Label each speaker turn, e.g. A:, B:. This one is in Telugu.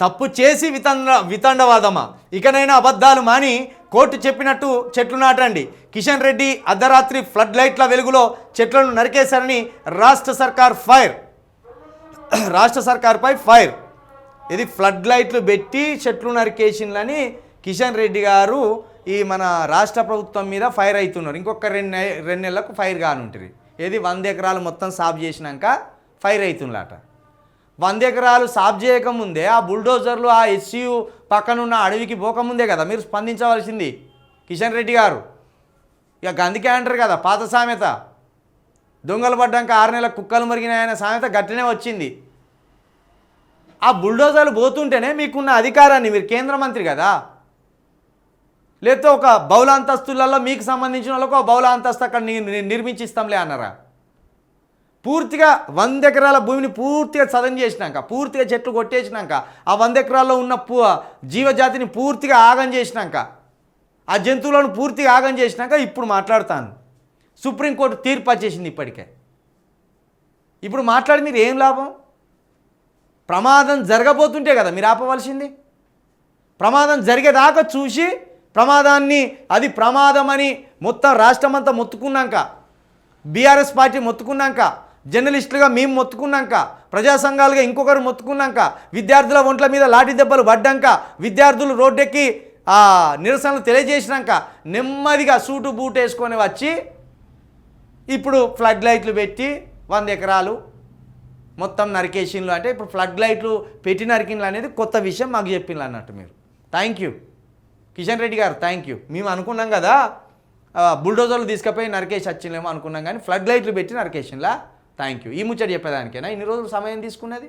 A: తప్పు చేసి వితండ వితండవాదమా? ఇకనైనా అబద్ధాలు మాని కోర్టు చెప్పినట్టు చెట్లు నాటండి. కిషన్ రెడ్డి అర్ధరాత్రి ఫ్లడ్ లైట్ల వెలుగులో చెట్లను నరికేశారని రాష్ట్ర సర్కార్ ఫైర్. రాష్ట్ర సర్కార్పై ఫైర్. ఇది ఫ్లడ్ లైట్లు పెట్టి చెట్లు నరికేసిందని కిషన్ రెడ్డి గారు ఈ మన రాష్ట్ర ప్రభుత్వం మీద ఫైర్ అవుతున్నారు ఇంకొక రెండు రెండు నెలలకు ఫైర్ కానుంటుంది ఏది వంద ఎకరాలు మొత్తం సాఫ్ చేసినాక ఫైర్ అవుతుందట వంద ఎకరాలు సాఫ్ చేయకముందే ఆ బుల్డోజర్లు ఆ ఎస్సీయు పక్కనున్న అడవికి పోకముందే కదా మీరు స్పందించవలసింది. కిషన్ రెడ్డి గారు. ఇక గందికే అంటారు కదా పాత సామెత. దొంగలు పడ్డాక ఆరు నెలల కుక్కలు మరిగినాయన్న సామెత గట్టినే వచ్చింది. ఆ బుల్డోజర్లు పోతుంటేనే మీకున్న అధికారాన్ని మీరు కేంద్ర మంత్రి కదా. లేకపోతే ఒక బౌల అంతస్తులలో మీకు సంబంధించిన వాళ్ళకు ఆ బౌల అంతస్తు అక్కడ నిర్మించిస్తాంలే అన్నారా? పూర్తిగా వంద ఎకరాల భూమిని పూర్తిగా చదం చేసినాక పూర్తిగా చెట్లు కొట్టేసినాక ఆ వంద ఎకరాల్లో ఉన్న పూ జీవజాతిని పూర్తిగా ఆగం చేసినాక ఆ జంతువులను పూర్తిగా ఆగం చేసినాక ఇప్పుడు మాట్లాడతాను. సుప్రీంకోర్టు తీర్పు వచ్చేసింది ఇప్పటికే. ఇప్పుడు మాట్లాడి మీరు ఏం లాభం? ప్రమాదం జరగబోతుంటే కదా మీరు ఆపవలసింది. ప్రమాదం జరిగేదాకా చూసి ప్రమాదాన్ని అది ప్రమాదమని మొత్తం రాష్ట్రమంతా మొత్తుకున్నాక బీఆర్ఎస్ పార్టీ మొత్తుకున్నాక జర్నలిస్టులుగా మేము మొత్తుకున్నాక ప్రజా సంఘాలుగా ఇంకొకరు మొత్తుకున్నాక విద్యార్థుల ఒంట్ల మీద లాఠీ దెబ్బలు పడ్డాక విద్యార్థులు రోడ్డెక్కి నిరసనలు తెలియజేసినాక నెమ్మదిగా సూటు బూట్ వేసుకొని వచ్చి ఇప్పుడు ఫ్లడ్ లైట్లు పెట్టి వంద ఎకరాలు మొత్తం నరికేషన్లు అంటే ఇప్పుడు ఫ్లడ్ లైట్లు పెట్టి నరికిన్లు అనేది కొత్త విషయం మాకు చెప్పిండ్రు అన్నట్టు మీరు. థ్యాంక్ యూ కిషన్ రెడ్డి గారు థ్యాంక్ యూ మేము అనుకున్నాం కదా బుల్డోజర్లు తీసుకుపోయి నరికేసి వచ్చిందేమో అనుకున్నాం కానీ ఫ్లడ్ లైట్లు పెట్టి నరికేషన్లా థ్యాంక్ యూ ఈ ముచ్చట చెప్పేదానికేనా? ఇన్ని రోజులు సమయం తీసుకున్నది?